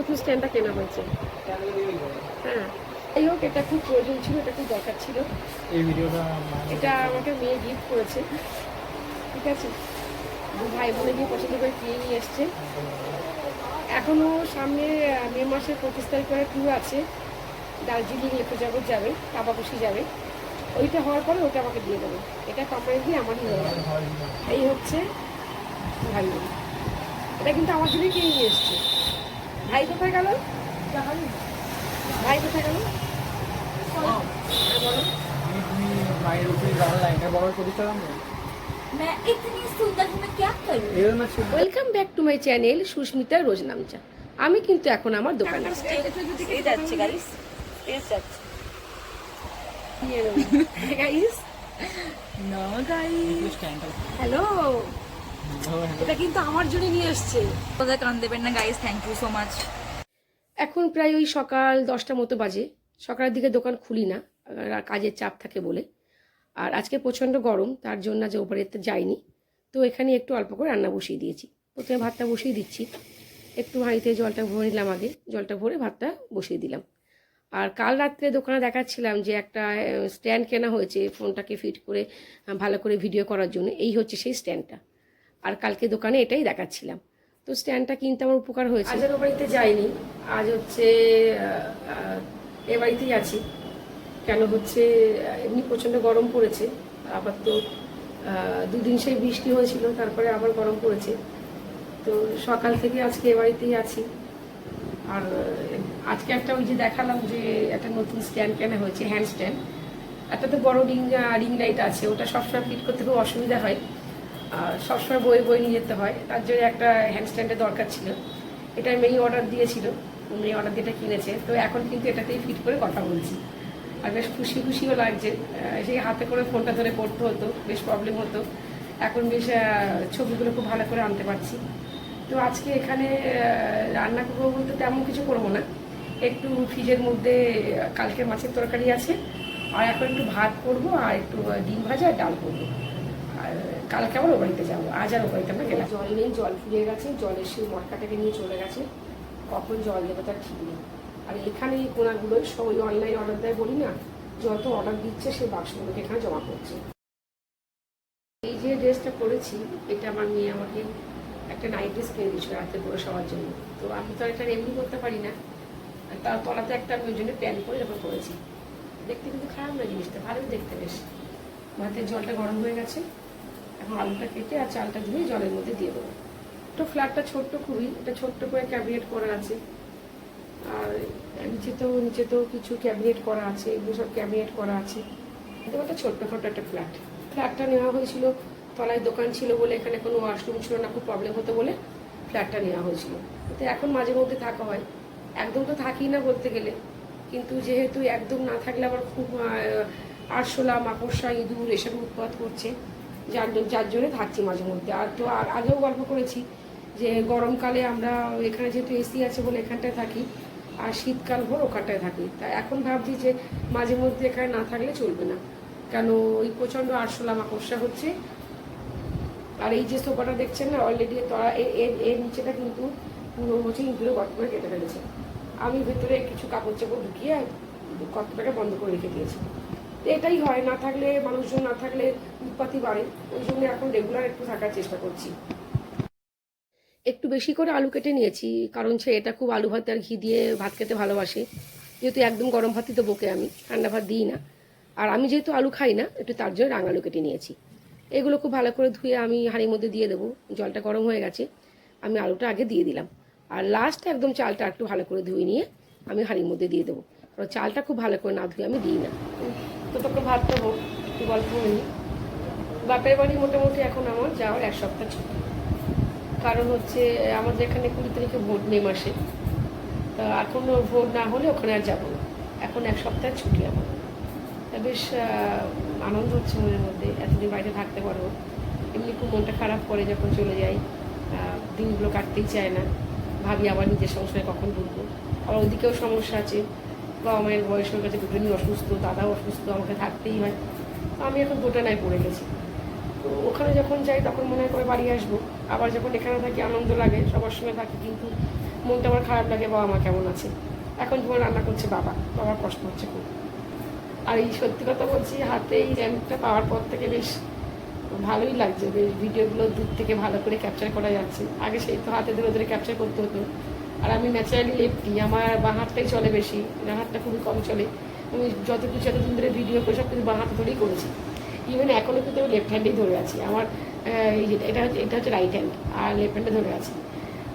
নতুন স্ট্যান্ডটা কেনা হয়েছে। হ্যাঁ এই হোক এটা খুব প্রয়োজন ছিল এটা খুব দরকার ছিল। এই ভিডিওটা এটা আমাকে মেয়ে গিফট করেছে। ঠিক আছে? ভাই বোনে গিয়ে পছন্দ করে কিনে নিয়ে এসছে। এখনও সামনে মে মাসের পঁচিশ তারিখ করে ট্যুর আছে। দার্জিলিং লেপে জগৎ যাবে কাবাকুশি যাবে। ওইটা হওয়ার পরে ওটা আমাকে দিয়ে দেবে। এটা কোম্পানি দিয়ে আমারই হয়ে যাবে এই হচ্ছে ভাই। এটা কিন্তু আমার জন্যই কিনে নিয়ে এসছে। ভাই কোথায় গেল? ভাই কোথায় গেল? Welcome back to my channel Susmita আমি কিন্তু এখন আমার দোকানে হ্যালো এটা কিন্তু আমার জন্য নিয়ে এসছে কান দেবেন না guys thank you so much এখন প্রায় ওই সকাল দশটা মতো বাজে। সকালের দিকে দোকান খুলি না কাজের চাপ থাকে বলে। আর আজকে প্রচণ্ড গরম তার জন্য আজ ওপরে তো যাইনি। তো এখানে একটু অল্প করে রান্না বসিয়ে দিয়েছি। প্রথমে ভাতটা বসিয়ে দিচ্ছি। একটু হাঁড়িতে জলটা ভরে নিলাম আগে। জলটা ভরে ভাতটা বসিয়ে দিলাম। আর কাল রাত্রে দোকানে দেখাচ্ছিলাম যে একটা স্ট্যান্ড কেনা হয়েছে ফোনটাকে ফিট করে ভালো করে ভিডিও করার জন্য। এই হচ্ছে সেই স্ট্যান্ডটা কালকে দোকানে এটাই দেখাচ্ছিলাম। তো স্ট্যান্ডটা কিনতে আমার উপকার হয়েছে। আজ আর বাড়িতে যাইনি আজ হচ্ছে এ বাড়িতেই আছি। কেন হচ্ছে এমনি প্রচণ্ড গরম পড়েছে। আবার তো দুদিন সেই বৃষ্টি হয়েছিল, তারপরে আবার গরম পড়েছে। তো সকাল থেকে আজকে এ বাড়িতেই আছি। আর আজকে একটা ওই যে দেখালাম যে একটা নতুন স্ট্যান্ড কেনা হয়েছে হ্যান্ড স্ট্যান্ড একটা তো বড় রিং রিং লাইট আছে, ওটা সবসময় ফিট করতে খুব অসুবিধা হয়। আর সবসময় বই বই নিয়ে যেতে হয়। তার জন্য একটা হ্যান্ড স্ট্যান্ডের দরকার ছিল। এটা মেয়ে অর্ডার দিয়েছিল। মেয়ে অর্ডার দিয়ে এটা কিনেছে। তো এখন কিন্তু এটাতেই ফিট করে কথা বলছি। আর বেশ খুশি খুশিও লাগছে। সেই হাতে করে ফোনটা ধরে পড়তে হতো, বেশ প্রবলেম হতো। এখন বেশ ছবিগুলো খুব ভালো করে আনতে পারছি। তো আজকে এখানে রান্না করব বলতে তেমন কিছু করব না। একটু ফ্রিজের মধ্যে কালকে মাছের তরকারি আছে। আর এখন একটু ভাত করব আর একটু ডিম ভাজা আর ডাল করব। আর কালকে আবার ও বাড়িতে যাব। আজ আর ও বাড়িতে আমরা গেলাম। জল নেই, জল ফুরিয়ে গেছে, জলের সেই মটকাটাকে নিয়ে চলে গেছে। কখন জল দেবে তার ঠিক নেই। আর এখানে এই কোনাগুলো সব ওই অনলাইন অর্ডার দেয় বলি না, যত অর্ডার দিচ্ছে সেই বাক্সগুলোকে এখানে জমা করছে। এই যে ড্রেসটা করেছি, এটা আমার মেয়ে আমাকে একটা নাইট ড্রেস কিনে দিয়েছিল রাতে পরে সবার জন্য। তো আমি তো এটা এমনি করতে পারি না। তার তলাতে একটা আমি ওই জন্য প্যান্ট করে যখন করেছি। দেখতে কিন্তু খারাপ না জিনিসটা, ভালোই দেখতে বেশ। ভাতের জলটা গরম হয়ে গেছে। এখন আলুটা কেটে আর চালটা ধুয়ে জলের মধ্যে দিয়ে দেবো। তো ফ্ল্যাটটা ছোট্ট খুবই, এটা ছোট্ট করে ক্যাবিনেট করা আছে। আর নিচে তো নিচে তো কিছু ক্যাবিনেট করা আছে, এগুলো সব ক্যাবিনেট করা আছে। এটা একটা ছোট্ট ছোট্ট একটা ফ্ল্যাট। ফ্ল্যাটটা নেওয়া হয়েছিল, তলায় দোকান ছিল বলে এখানে কোনো ওয়াশরুম ছিল না, খুব প্রবলেম হতো বলে ফ্ল্যাটটা নেওয়া হয়েছিল। তো এখন মাঝে মধ্যে থাকা হয়। একদম তো থাকি না বলতে গেলে, কিন্তু যেহেতু একদম না থাকলে আবার খুব আরশোলা, মাকড়সা, ইঁদুর এসব উৎপাত করছে। যার জন্য থাকছি মাঝে মধ্যে। আর তো আর আগেও গল্প করেছি যে গরমকালে আমরা এখানে যেহেতু এসি আছে বলে এখানটায় থাকি, আর শীতকাল ভোর ওখানটায় থাকি। তা এখন ভাবছি যে মাঝে মধ্যে এখানে না থাকলে চলবে না। কেন ওই প্রচণ্ড আরশোলা মাকড়সা হচ্ছে। আর এই যে সোফাটা দেখছেন না অলরেডি এর এর নিচেটা কিন্তু পুরো হচ্ছে ইঁদুরে গর্ত করে কেটে ফেলেছে। আমি ভেতরে কিছু কাপড় চাপড় ঢুকিয়ে গর্তটাকে বন্ধ করে রেখে দিয়েছি। তো এটাই হয়, না থাকলে মানুষজন না থাকলে উৎপাতি বাড়ে ওই জন্য এখন রেগুলার একটু থাকার চেষ্টা করছি। একটু বেশি করে আলু কেটে নিয়েছি কারণ সে এটা খুব আলু ভাত আর ঘি দিয়ে ভাত খেতে ভালোবাসে। যেহেতু একদম গরম ভাতই তো বকে আমি ঠান্ডা ভাত দিই না। আর আমি যেহেতু আলু খাই না একটু তার জন্য রাঙালু কেটে নিয়েছি। এগুলো খুব ভালো করে ধুয়ে আমি হাঁড়ির মধ্যে দিয়ে দেবো জলটা গরম হয়ে গেছে আমি আলুটা আগে দিয়ে দিলাম। আর লাস্ট একদম চালটা একটু ভালো করে ধুয়ে নিয়ে আমি হাঁড়ির মধ্যে দিয়ে দেবো। কারণ চালটা খুব ভালো করে না ধুয়ে আমি দিই না। তো তোকে ভাত দেবো একটু গল্প হয়নি বাপের বাড়ি মোটামুটি এখন আমার যাওয়ার এক সপ্তাহ ছুটি। কারণ হচ্ছে, আমাদের এখানে কুড়ি তারিখে ভোট মে মাসে। তা এখনও ভোট না হলে ওখানে আর যাব এখন এক সপ্তাহ ছুটি আমার। বেশ আনন্দ হচ্ছে মনের মধ্যে, এতদিন বাইরে থাকতে পারব। এমনি খুব মনটা খারাপ করে যখন চলে যাই। দিনগুলো কাটতেই চায় না। ভাবি আবার নিজের সংসারে কখন ঢুকবো আবার ওদিকেও সমস্যা আছে। বাবা মায়ের বয়স হয়ে গেছে দুজনই অসুস্থ, দাদাও অসুস্থ, আমাকে থাকতেই হয়। আমি এখন দোটানায় পড়ে গেছি। তো ওখানে যখন যাই তখন মনে করে বাড়ি আসব। আবার যখন এখানে থাকি, আনন্দ লাগে, সবার সঙ্গে থাকি, কিন্তু মনটা আমার খারাপ লাগে, বাবা মা কেমন আছে? এখন যেমন রান্না করছে বাবা, বাবার কষ্ট হচ্ছে খুব। আর এই সত্যি কথা বলছি হাতে এই র্যাম্পটা পাওয়ার পর থেকে বেশ ভালোই লাগছে, বেশ ভিডিওগুলো দূর থেকে ভালো করে ক্যাপচার করা যাচ্ছে। আগে সেই তো হাতে ধরে ধরে ক্যাপচার করতে হতো। আর আমি ন্যাচারালি লেফটি আমার বাঁ হাতটাই চলে বেশি ডান হাতটা খুবই কম চলে। আমি যত কিছু এতদিন ধরে ভিডিও করে সব কিছু বাঁ হাতে ধরেই করেছি। ইভেন এখনও কিন্তু আমি লেফট হ্যান্ডেই ধরে আছি। আমার এটা হচ্ছে এটা হচ্ছে রাইট হ্যান্ড আর লেফট হ্যান্ডে ধরে আছি।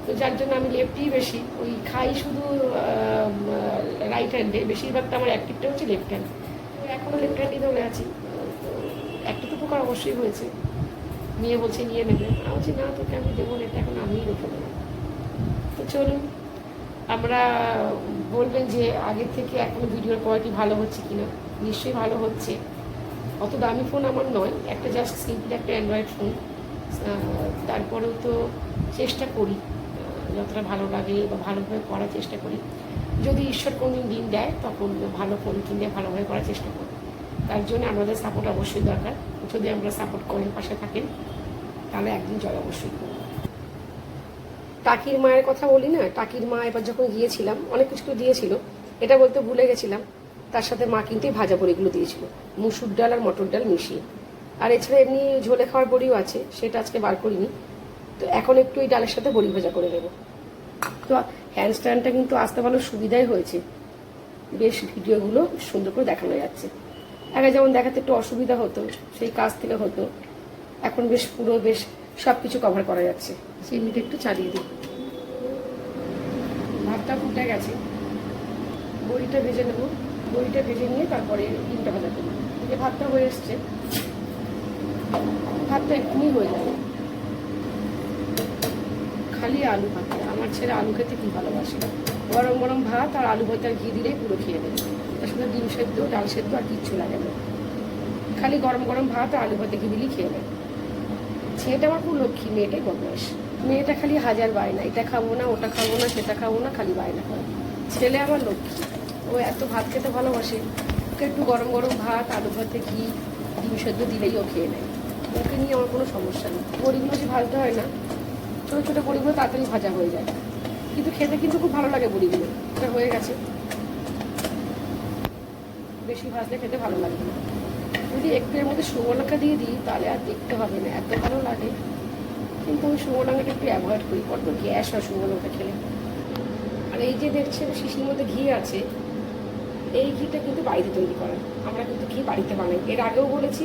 তো যার জন্য আমি লেফটই বেশি, ওই খাই শুধু রাইট হ্যান্ডে বেশিরভাগটা আমার অ্যাক্টিভটা হচ্ছে লেফট হ্যান্ড এখনও লেফট হ্যান্ডই ধরে আছি। একটা তো উপকার অবশ্যই হয়েছে। নিয়ে বলছে, নিয়ে নেবে। আমি বলছি, না, তোকে আমি দেবো না, এটা এখন আমিই রেখে দেবো। তো চলুন, আমরা বলবেন যে আগের থেকে এখনও ভিডিওর কোয়ালিটি ভালো হচ্ছে কিনা? নিশ্চয়ই ভালো হচ্ছে। অত দামি ফোন আমার নয়, একটা জাস্ট সিম্পল একটা অ্যান্ড্রয়েড ফোন তারপরেও তো চেষ্টা করি যতটা ভালো লাগে বা ভালোভাবে করার চেষ্টা করি। যদি ঈশ্বর কোনো দিন দেয়, তখন ভালো ফোন কিনে ভালোভাবে করার চেষ্টা করি। তার জন্য আমাদের সাপোর্ট অবশ্যই দরকার। যদি আমরা সাপোর্ট করেন পাশে থাকেন, তাহলে একদিন জয় অবশ্যই করব। টাকির মায়ের কথা বলি না? টাকির মা এবার যখন গিয়েছিলাম, অনেক কিছু দিয়েছিল। এটা বলতে ভুলে গেছিলাম। তার সাথে মা কিন্তু এই ভাজা বড়িগুলো দিয়েছিল, মুসুর ডাল আর মটর ডাল মিশিয়ে। আর এছাড়া এমনি ঝোলে খাওয়ার বড়িও আছে, সেটা আজকে বার করিনি। তো এখন একটু এই ডালের সাথে বড়ি ভাজা করে নেব। তো হ্যান্ড স্ট্যান্ডটা কিন্তু আসতে ভালো সুবিধাই হয়েছে। বেশ ভিডিওগুলো সুন্দর করে দেখানো যাচ্ছে। আগে যেমন দেখাতে একটু অসুবিধা হতো, সেই কাজ থেকে হতো। এখন বেশ পুরো বেশ সব কিছু কভার করা যাচ্ছে। চিনিটা একটু চালিয়ে দিই। ভাতটা ফুটে গেছে। বড়িটা ভেজে নেব। বড়িটা ভেজে নিয়ে তারপরে ডিমটা ভাজা এই যে ভাতটা হয়ে এসছে, ভাতটা এক্ষুনি হয়ে যাবে। খালি আলু ভাত, আমার ছেলে আলু খেতে কি ভালোবাসে। গরম গরম ভাত আর আলু ভাত আর ঘি দিলেই পুরো খেয়ে নেবে। তার সাথে ডিম সেদ্ধ, ডাল সেদ্ধ আর কিচ্ছু লাগে না। খালি গরম গরম ভাত আর আলু ভাতে ঘি দিলেই খেয়ে নেবে। ছেলেটা আমার খুব লক্ষ্মী, মেয়েটাই বদমাস মেয়েটা খালি হাজার বায়না, এটা খাব না, ওটা খাব না, সেটা খাব না, খালি বায়না করে। ছেলে আমার লক্ষ্মী। ও এত ভাত খেতে ভালোবাসে। ওকে একটু গরম গরম ভাত, আলু ভাতে ঘি, ডিম সেদ্ধ দিলেই ও খেয়ে নেয়। ওকে নিয়ে আমার কোনো সমস্যা নেই। বড়িগুলো বেশি ভাজতে হয় না, ছোটো ছোটো বড়িগুলো তাড়াতাড়ি ভাজা হয়ে যায়। কিন্তু খেতে কিন্তু খুব ভালো লাগে বড়িগুলো। এটা হয়ে গেছে। বেশি ভাজলে খেতে ভালো লাগে না। যদি একটু এর মধ্যে সুবর্ণাকা দিয়ে দিই, তাহলে আর দেখতে হবে না, এত ভালো লাগে। কিন্তু আমি সুবর্ণাকাটা একটু অ্যাভয়েড করি কত গ্যাস হয় সুবর্ণাকা খেলে। আর এই যে দেখছেন, শিশির মধ্যে ঘি আছে। এই ঘিটা কিন্তু বাড়িতে তৈরি করা আমরা কিন্তু ঘি বাড়িতে বানাই। এর আগেও বলেছি,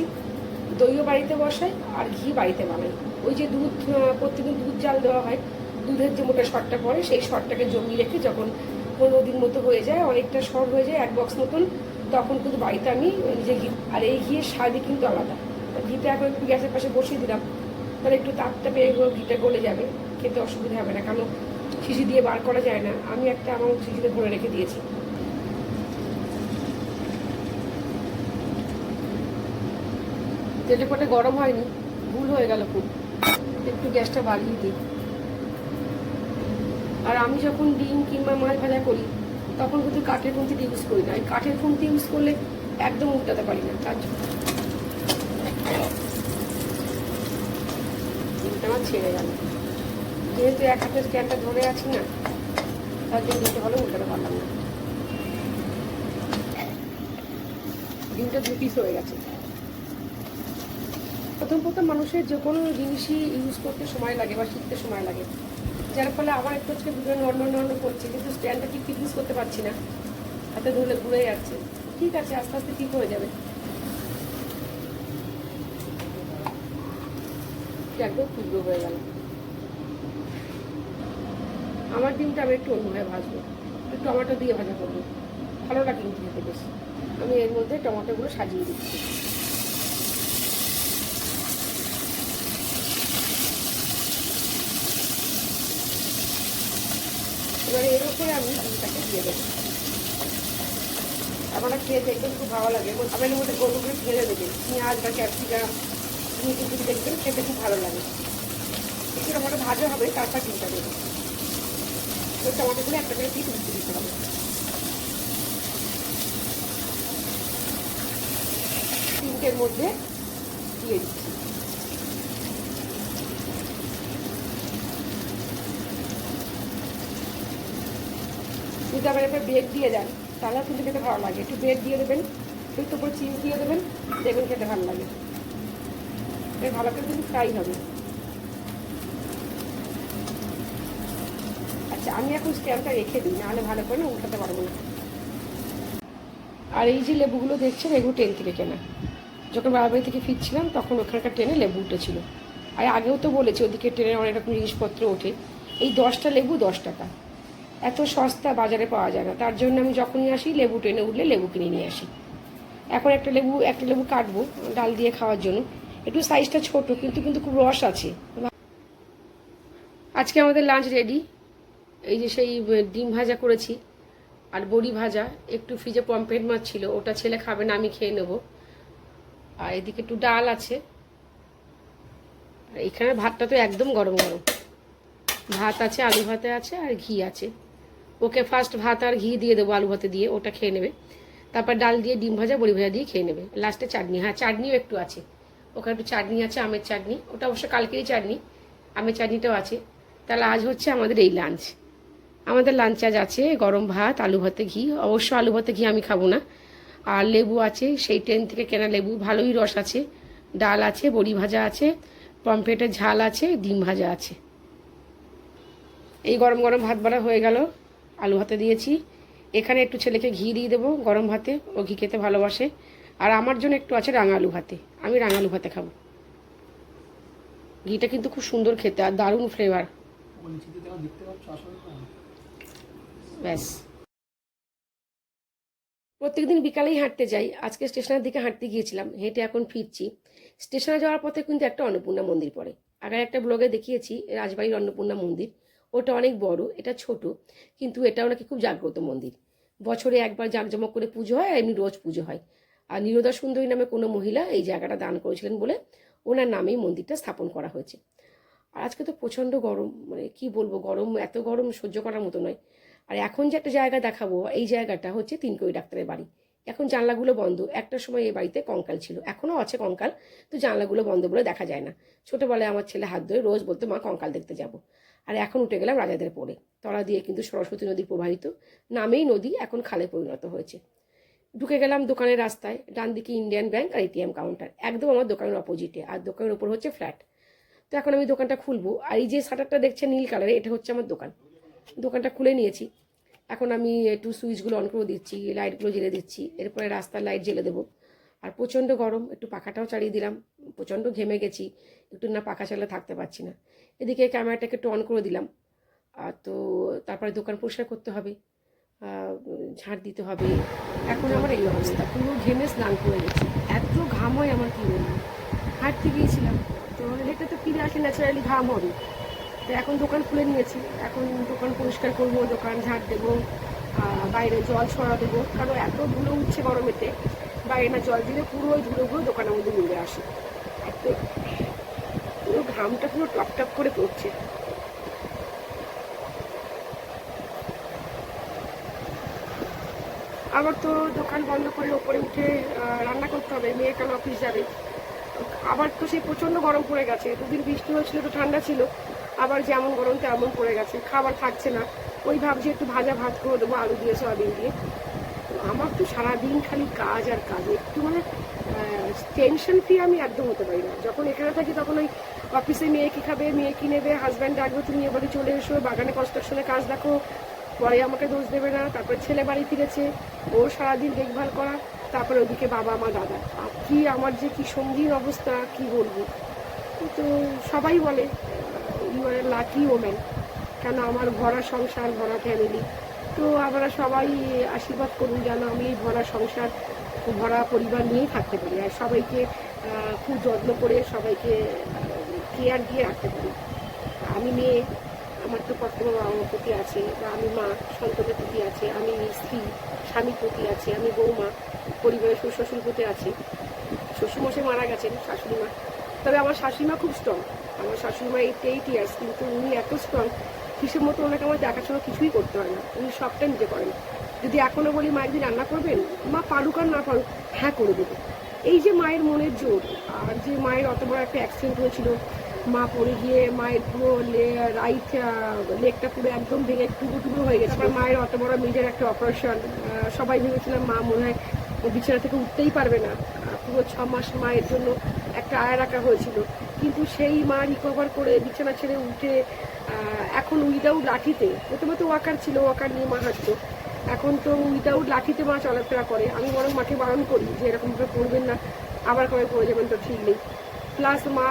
দইও বাড়িতে বসাই আর ঘি বাড়িতে বানাই। ওই যে দুধ প্রত্যেকদিন দুধ জাল দেওয়া হয়, দুধের যে মোটা শটটা পড়ে, সেই শটটাকে জমিয়ে রেখে যখন পনেরো দিন মতো হয়ে যায়, অনেকটা শর্ট হয়ে যায়, এক বক্স মতন, তখন কিন্তু বাড়িতে আমি নিজে ঘি। আর এই ঘিয়ের স্বাদই কিন্তু আলাদা। ঘিটা এখন একটু গ্যাসের পাশে বসিয়ে দিলাম। তাহলে একটু তাপটা পেয়ে ঘিটা গলে যাবে। খেতে অসুবিধা হবে না, কারণ শিশি দিয়ে বার করা যায় না। আমি একটা আমার শিশিতে ভরে রেখে দিয়েছি। তেলে পটে গরম হয়নি, ভুল হয়ে গেল খুব। একটু গ্যাসটা বাড়িয়ে দিই। আর আমি যখন ডিম কিংবা মাছ ভাজা করি, তখন কিন্তু কাঠের খুন্তিটা ইউজ করি না। এই কাঠের খুন্তি ইউজ করলে একদম উল্টাতে পারি না, তার জন্য। ছেড়ে গেল। যেহেতু এক হাতের স্ট্যান্ডটা ধরে আছি না, তার জন্য ডিমটা ভালো উল্টাতে পারলাম না। ডিমটা দু পিস হয়ে গেছে। প্রথম প্রথম মানুষের যে কোনো জিনিসই ইউজ করতে সময় লাগে বা শিখতে সময় লাগে। যার ফলে আমার একটু আজকে ভিডিও নর্মাল নর্মাল করছে, কিন্তু স্ট্যান্ডটা ঠিক ঠিক ইউজ করতে পারছি না। হাতে ধুলে ঘুরে যাচ্ছে। ঠিক আছে, আস্তে আস্তে ঠিক হয়ে যাবে। একদম তীব্র হয়ে গেল। আমার ডিমটা আমি একটু অন্যভাবে ভাজবো। একটু টমেটো দিয়ে ভাজা করব। ভালো লাগে কিন্তু খেতে বেশি। আমি এর মধ্যে টমেটোগুলো সাজিয়ে দিচ্ছি। এবারে এর উপরে আমি ডিমটাকে দিয়ে দেবো। আমার খেয়ে দেখবেন খুব ভালো লাগে। আমার এর মধ্যে গরু করে ফেলে দেবে। পেঁয়াজ বা ক্যাপসিকাম, তুমি কিন্তু দেখবেন খেতে খুব ভালো লাগে। একটু টমাটো ভাজা হবে, তারপর ডিমটা দেবো। তো টমাটোগুলো একটা করে পিস উঠতে দিতে হবে। তিনটের মধ্যে দিয়ে দিচ্ছি। যদি আবার এবার ব্রেড দিয়ে দেন, তাহলে কিন্তু খেতে ভালো লাগে। একটু ব্রেড দিয়ে দেবেন, একটু উপরে চিজ দিয়ে দেবেন, দেখবেন খেতে ভালো লাগে। ভালো করে কিন্তু ফ্রাই হবে। আচ্ছা আমি এখন স্ট্যাম্পটা রেখে দিই, নাহলে ভালো করে না উঠাতে পারব না। আর এই যে লেবুগুলো দেখছেন, এগুলো ট্রেন থেকে কেনা। যখন বাড়ি থেকে ফিরছিলাম, তখন ওখানকার ট্রেনে লেবু উঠেছিল। আর আগেও তো বলেছি, ওদিকে ট্রেনে অনেক রকম জিনিসপত্র ওঠে। এই দশটা লেবু দশ টাকা। এত সস্তা বাজারে পাওয়া যায় না। তার জন্য আমি যখনই আসি, লেবু টেনে উঠলে লেবু কিনে নিয়ে আসি। এখন একটা লেবু একটা লেবু কাটবো, ডাল দিয়ে খাওয়ার জন্য। একটু সাইজটা ছোট, কিন্তু কিন্তু খুব রস আছে। আজকে আমাদের লাঞ্চ রেডি এই যে সেই ডিম ভাজা করেছি, আর বড়ি ভাজা। একটু ফ্রিজে পম্পেট মাছ ছিল, ওটা ছেলে খাবে না, আমি খেয়ে নেব। আর এদিকে একটু ডাল আছে। আর এখানে ভাতটা তো একদম গরম গরম। ভাত আছে, আলু ভাতে আছে, আর ঘি আছে। ওকে ফার্স্ট ভাত আর ঘি দিয়ে দেবো আলু ভাতে দিয়ে, ওটা খেয়ে নেবে। তারপর ডাল দিয়ে ডিম ভাজা, বড়ি ভাজা দিয়ে খেয়ে নেবে। লাস্টে চাটনি হ্যাঁ চাটনিও একটু আছে। ওখানে একটু চাটনি আছে, আমের চাটনি। ওটা অবশ্য কালকেরই চাটনি, আমের চাটনিটাও আছে। তাহলে আজ হচ্ছে আমাদের এই লাঞ্চ আমাদের লাঞ্চ আজ আছে গরম ভাত, আলু ভাতে ঘি। অবশ্য আলু ভাতে ঘি আমি খাব না। আর লেবু আছে, সেই ট্রেন থেকে কেনা লেবু। ভালোই রস আছে। ডাল আছে, বড়ি ভাজা আছে, পমফ্রেটের ঝাল আছে, ডিম ভাজা আছে। এই গরম গরম ভাত বাড়া হয়ে গেল। আলু ভাতে দিয়েছি। এখানে একটু ছেলেকে ঘি দিয়ে দেবো গরম ভাতে। ও ঘি খেতে ভালোবাসে। আর আমার জন্য একটু আছে রাঙা আলু ভাতে। আমি রাঙা আলু ভাতে খাব। ঘিটা কিন্তু খুব সুন্দর খেতে আর দারুণ ফ্লেভার ব্যাস। প্রত্যেকদিন বিকালেই হাঁটতে যাই। আজকে স্টেশনের দিকে হাঁটতে গিয়েছিলাম। হেঁটে এখন ফিরছি। স্টেশনে যাওয়ার পথে কিন্তু একটা অন্নপূর্ণা মন্দির পড়ে। আগে একটা ব্লগে দেখিয়েছি, রাজবাড়ির অন্নপূর্ণা মন্দির। ওটা অনেক বড়, এটা ছোট, কিন্তু এটাও নাকি খুব জাগ্রত মন্দির। বছরে একবার জাঁকজমক করে পুজো হয় এমনি রোজ পুজো হয়। আর নিরোদা সুন্দরী নামে কোনো মহিলা এই জায়গাটা দান করেছিলেন বলে ওনার নামেই মন্দিরটা স্থাপন করা হয়েছে। আর আজকে তো প্রচণ্ড গরম মানে কি বলব, গরম, এত গরম সহ্য করার মতো নয়। আর এখন যে একটা জায়গা দেখাবো, এই জায়গাটা হচ্ছে তিনকই ডাক্তারের বাড়ি। এখন জানলাগুলো বন্ধ, একটা সময় এই বাড়িতে কঙ্কাল ছিল, এখনও আছে কঙ্কাল, তো জানলাগুলো বন্ধ বলে দেখা যায় না। ছোটোবেলায় আমার ছেলে হাত ধরে রোজ বলতো, মা, কঙ্কাল দেখতে যাব। আর এখন উঠে গেলাম রাজাদের পরে। তলা দিয়ে কিন্তু সরস্বতী নদী প্রবাহিত, নামেই নদী এখন খালে পরিণত হয়েছে। ঢুকে গেলাম দোকানের রাস্তায় ডান দিকে ইন্ডিয়ান ব্যাংক আর এটিএম কাউন্টার, একদম আমার দোকানের অপোজিটে আর দোকানের ওপর হচ্ছে ফ্ল্যাট তো এখন আমি দোকানটা খুলবো, আর এই যে শাটারটা দেখছে নীল কালারে এটা হচ্ছে আমার দোকান। দোকানটা খুলে নিয়েছি। এখন আমি একটু সুইচগুলো অন করে দিচ্ছি লাইটগুলো জ্বেলে দিচ্ছি, এরপরে রাস্তার লাইট জ্বেলে দেবো। আর প্রচণ্ড গরম, একটু পাখাটাও চালিয়ে দিলাম, প্রচণ্ড ঘেমে গেছি, একটু না পাখা চালিয়ে থাকতে পারছি না। এদিকে ক্যামেরাটাকে একটু অন করে দিলাম। আর তো তারপরে দোকান পরিষ্কার করতে হবে ঝাড় দিতে হবে। এখন আমার এই অবস্থা, পুরো ঘেমে স্নান করে গেছি। এত ঘাম হয় আমার, কি বলব? হাঁটতে গিয়েছিলাম, তো এটা তো ফিরে আসলে ন্যাচারালি ঘাম হবে। তো এখন দোকান খুলে নিয়েছি, এখন দোকান পরিষ্কার করব, দোকান ঝাড় দেবো বাইরে জল ছড়া দেবো কারণ এত ধুলো উঠছে গরমেতে। না জল দিলে পুরো ওই ধুলোগুলো দোকানের মধ্যে মিলে আসে। পুরো ঘামটা পুরো টপ টপ করে পড়ছে। আবার তো দোকান বন্ধ করে ওপরে উঠে রান্না করতে হবে, মেয়ে কেন অফিস যাবে? আবার তো সেই প্রচণ্ড গরম পড়ে গেছে, দুদিন বৃষ্টি হয়েছিল তো ঠান্ডা ছিল, আবার যেমন গরম তেমন পড়ে গেছে, খাবার থাকছে না। ওই ভাবছি একটু ভাজা ভাত করে দেবো, আলু দিয়ে, সয়াবিন দিয়ে। আমার তো সারাদিন খালি কাজ আর কাজ, একটু মানে টেনশন ফ্রি আমি একদম হতে পারি না। যখন এখানে থাকি তখন ওই অফিসে মেয়ে কি খাবে, মেয়ে কি নেবে হাজব্যান্ড ডাকবে, তুমি এবারে চলে এসো, বাগানে কনস্ট্রাকশনে কাজ দেখো, পরে আমাকে দোষ দেবে না, তারপর ছেলে বাড়ি ফিরেছে, ও সারাদিন দেখভাল করা, তারপরে ওদিকে বাবা, মা, দাদা। আর কি আমার যে কি সঙ্গীন অবস্থা, কি বলব? তো সবাই বলে ইউ আর লাকি ওম্যান কেন আমার ভরা সংসার, ভরা ফ্যামিলি তো আমরা সবাই আশীর্বাদ করুন যেন আমি এই ভরা সংসার, ভরা পরিবার নিয়েই থাকতে পারি আর সবাইকে খুব যত্ন করে সবাইকে কেয়ার দিয়ে রাখতে পারি। আমি মেয়ে, আমার তো কর্তব্য বাবা প্রতি আছে, বা আমি মা, সন্তানের প্রতি আছে, আমি স্ত্রী, স্বামীর প্রতি আছে, আমি বৌমা, পরিবারের শ্বশুর শ্বশুর প্রতি আছে। শ্বশুরমশাই মারা গেছেন, শাশুড়ি মা। তবে আমার শাশুড়িমা খুব স্ট্রং আমার শাশুড়িমা এইট এইট ইয়ার্স কিন্তু উনি এত স্ট্রং হিসেব মতো ওনাকে আমার দেখাশোনা কিছুই করতে হয় না। উনি সবটা নিজে করেন। যদি এখনও বলি মা একদিন রান্না করবেন? মা পারুক আর না পারুক হ্যাঁ করে দেবে। এই যে মায়ের মনের জোর, আর যে মায়ের অত বড় একটা অ্যাক্সিডেন্ট হয়েছিল, মা পড়ে গিয়ে মায়ের পুরো রাইট লেগটা পুরো একদম ভেঙে টুকরো টুকরো হয়ে গেছে। তারপর মায়ের অত বড় মেজর একটা অপারেশন সবাই ভেবেছিলাম মা মনে হয় বিছানা থেকে উঠতেই পারবে না। পুরো ছ মাস মায়ের জন্য একটা আয় রাখা হয়েছিল। কিন্তু সেই মা রিকভার করে বিছানা ছেড়ে উঠে এখন উইদাউট লাঠিতে প্রথমে তো ওয়াকার ছিল, ওয়াকার নিয়ে মা হাঁটতো। এখন তো উইদাউট লাঠিতে মা চলাফেরা করে। আমি বরং মাকে বারণ করি যে এরকমভাবে করবেন না, আবার কবে পড়ে যাবেন তো ঠিক নেই। প্লাস মা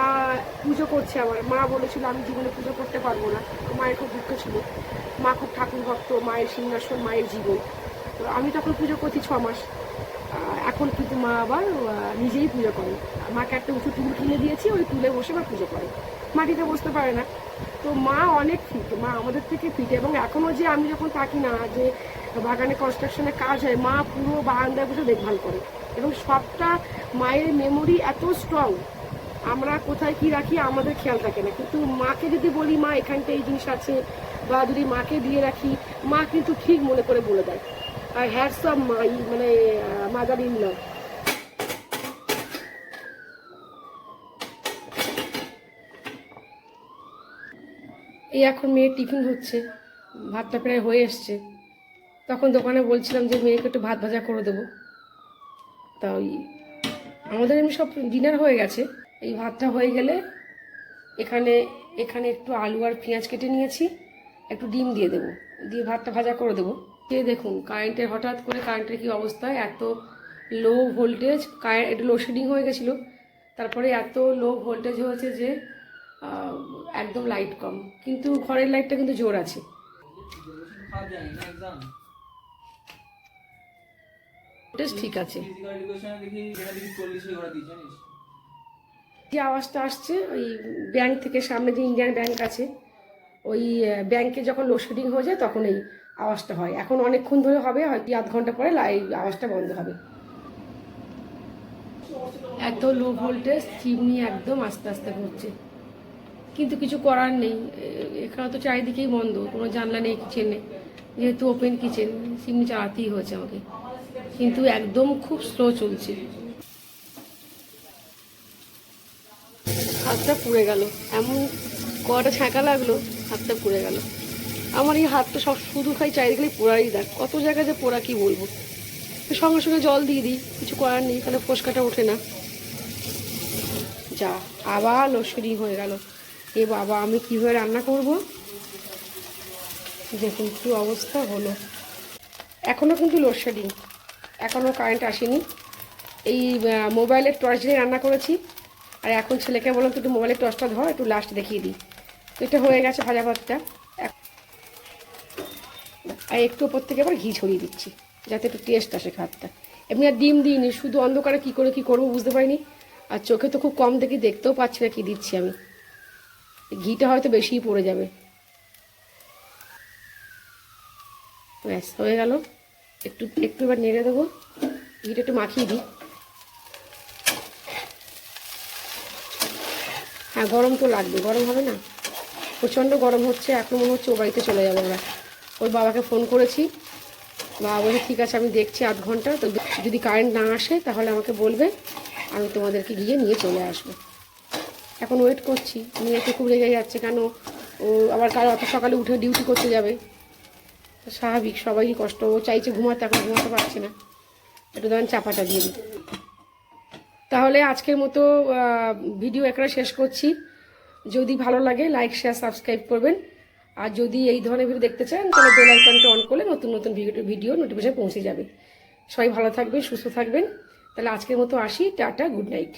পুজো করছে আমার মা বলেছিল, আমি জীবনে পুজো করতে পারব না। মায়ের খুব দুঃখ ছিল। মা খুব ঠাকুর ভক্ত, মায়ের সিংহাসন, মায়ের জীবন। তো আমি তখন পুজো করছি ছ মাস। এখন কিন্তু মা আবার নিজেই পুজো করে। মাকে একটা উঁচু টুল কিনে দিয়েছি, ওই তুলে বসে মা পুজো করে। মাটিতে বসতে পারে না। তো মা অনেক ফিট মা আমাদের থেকে ফিট এবং এখনও যে আমি যখন থাকি না, যে বাগানে কনস্ট্রাকশনে কাজ হয়, মা পুরো বারান্দায় বসে দেখভাল করে এবং সবটা মায়ের মেমোরি এত স্ট্রং আমরা কোথায় কি রাখি আমাদের খেয়াল থাকে না। কিন্তু মাকে যদি বলি, মা এখানটা এই জিনিস আছে, বা যদি মাকে দিয়ে রাখি, মা কিন্তু ঠিক মনে করে বলে দেয়। আর হ্যাটস অফ মাই মানে মাদার ইন ল এই এখন মেয়ের টিফিন হচ্ছে, ভাতটা প্রায় হয়ে এসছে। তখন দোকানে বলছিলাম যে মেয়েকে একটু ভাত ভাজা করে দেবো। তা ওই আমাদের এমনি সব ডিনার হয়ে গেছে। এই ভাতটা হয়ে গেলে এখানে এখানে একটু আলু আর পেঁয়াজ কেটে নিয়েছি, একটু ডিম দিয়ে দেবো। দিয়ে ভাতটা ভাজা করে দেবো। দিয়ে দেখুন কারেন্টের হঠাৎ করে কারেন্টের কি অবস্থা, এত লো ভোল্টেজ কারেন্ট একটু লোডশেডিং হয়ে গেছিল। তারপরে এত লো ভোল্টেজ হয়েছে যে একদম লাইট কম। কিন্তু ঘরের লাইটটা কিন্তু জোর আছে। ঠিক আছে। যে আওয়াজটা আসছে, ওই ব্যাংক থেকে সামনে যে ইন্ডিয়ান ব্যাংক আছে, ওই ব্যাংকে যখন লোডশেডিং হয়ে যায়, তখন এই আওয়াজটা হয়। এখন অনেকক্ষণ ধরে হবে, হয়তো আধ ঘণ্টা পরে লাই আওয়াজটা বন্ধ হবে। এত লো ভোল্টেজ চিমনি একদম আস্তে আস্তে ঘুরছে। কিন্তু কিছু করার নেই। এখানে তো চারিদিকেই বন্ধ, কোনো জানলা নেই, কিচেনে যেহেতু ওপেন কিচেন চিমনি চালাতেই হয়েছে আমাকে। কিন্তু একদম খুব স্লো চলছে। হাতটা পুড়ে গেল। এমন কটা ছাঁকা লাগল, হাতটা পুড়ে গেল। আমার এই হাতটা সব শুধু খাই চারিদিকে পোড়াই দেখ। কত জায়গায় যে পোড়া, কি বলব? সঙ্গে সঙ্গে জল দিয়ে দিই, কিছু করার নেই তাহলে ফোসকাটা ওঠে না। যা, আবার লোডশেডিং হয়ে গেল। এ বাবা, আমি কীভাবে রান্না করব? দেখুন কি অবস্থা হলো। এখনও কিন্তু লোডশেডিং। এখনও কারেন্ট আসেনি। এই মোবাইলের টর্চ দিয়ে রান্না করেছি। আর এখন ছেলেকে বললাম একটু মোবাইলের টর্চটা ধর, একটু লাস্ট দেখিয়ে দিই। এটা হয়ে গেছে ভাজা ভাতটা। আর একটু ওপর থেকে আবার ঘি ছড়িয়ে দিচ্ছি, যাতে একটু টেস্ট আসে খাতটা এমনি আর ডিম দিইনি, শুধু অন্ধকারে কী করে কী করব বুঝতে পারিনি। আর চোখে তো খুব কম দেখি, দেখতেও পাচ্ছি না কী দিচ্ছি আমি। ঘিটা হয়তো বেশিই পড়ে যাবে। ব্যাস, হয়ে গেল। একটু একটু এবার নেড়ে দেবো। ঘিটা একটু মাখিয়ে দিই। হ্যাঁ গরম তো লাগবে। গরম হবে না? প্রচণ্ড গরম হচ্ছে, এখন মনে হচ্ছে ও বাড়িতে চলে যাব আমরা ওর বাবাকে ফোন করেছি। বাবা বলে ঠিক আছে, আমি দেখছি আধ ঘণ্টা। তো যদি কারেন্ট না আসে, তাহলে আমাকে বলবে। আমি তোমাদেরকে গিয়ে নিয়ে চলে আসব। এখন ওয়েট করছি। মেয়ে তো খুব রেগে যাচ্ছে কেন? ও আবার কাল অত সকালে উঠে ডিউটি করতে যাবে। স্বাভাবিক সবাই কষ্ট। ও চাইছে ঘুমাতে, এখন ঘুমাতে পারছে না। একটু ধরেন চাপাটা দিয়ে দিই। তাহলে আজকের মতো ভিডিও একটা শেষ করছি। যদি ভালো লাগে লাইক শেয়ার সাবস্ক্রাইব করবেন। আর যদি এই ধরনের ভিডিও দেখতে চান, তাহলে বেল আইকনটা অন করলে নতুন নতুন ভিডিও নোটিফিকেশন পৌঁছে যাবে। সবাই ভালো থাকবেন, সুস্থ থাকবেন। তাহলে আজকের মতো আসি। Tata good night